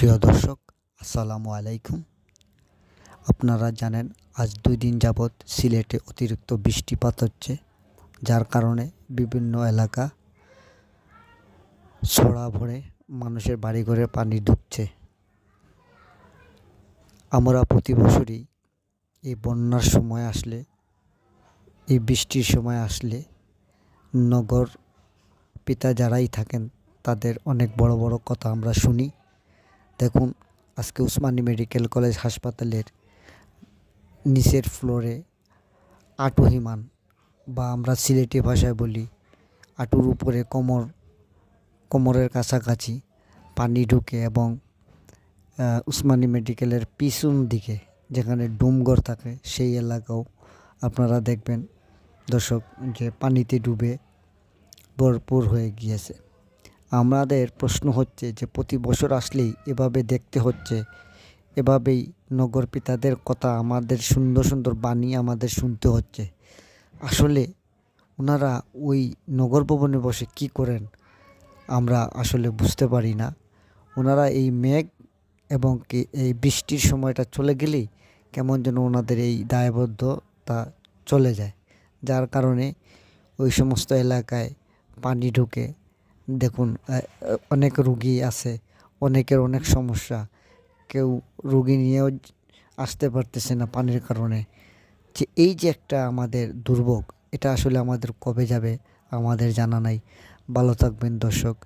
প্রিয় দর্শক, আসসালামু আলাইকুম। আপনারা জানেন, আজ দুই দিন যাবৎ সিলেটে অতিরিক্ত বৃষ্টিপাত হচ্ছে, যার কারণে বিভিন্ন এলাকা ছড়া ভরে মানুষের বাড়িঘরে পানি ঢুকছে। আমরা প্রতি বছরই এই বন্যার সময় আসলে, এই বৃষ্টির সময় আসলে নগর পিতা যারাই থাকেন, তাদের অনেক বড় বড় কথা আমরা শুনি। দেখুন, আজকে উসমানী মেডিকেল কলেজ হাসপাতালের নিচের ফ্লোরে আটুহিমান বা আমরা সিলেটি ভাষায় বলি আটুর উপরে কোমর, কোমরের কাছাকাছি পানি ঢুকে এবং উসমানী মেডিকেলের পিছন দিকে যেখানে ডুমঘর থাকে সেই এলাকাও আপনারা দেখবেন। দর্শক, যে পানিতে ডুবে ভরপুর হয়ে গিয়েছে। আমাদের প্রশ্ন হচ্ছে যে প্রতি বছর আসলেই এভাবে দেখতে হচ্ছে। এভাবেই নগর পিতাদের কথা আমাদের সুন্দর সুন্দর বাণী আমাদের শুনতে হচ্ছে। আসলে ওনারা ওই নগর ভবনে বসে কি করেন আমরা আসলে বুঝতে পারি না। ওনারা এই মেঘ এবং কি এই বৃষ্টির সময়টা চলে গেলেই কেমন যেন ওনাদের এই দায়বদ্ধতা চলে যায়। যার কারণে ওই সমস্ত এলাকায় পানি ঢুকে দেখুন অনেক রুগী আছে, অনেকের অনেক সমস্যা। কেউ রুগী নিয়েও আসতে পারতেছে না পানির কারণে। যে এই যে একটা আমাদের দুর্ভোগ, এটা আসলে আমাদের কবে যাবে আমাদের জানা নাই। ভালো থাকবেন দর্শক।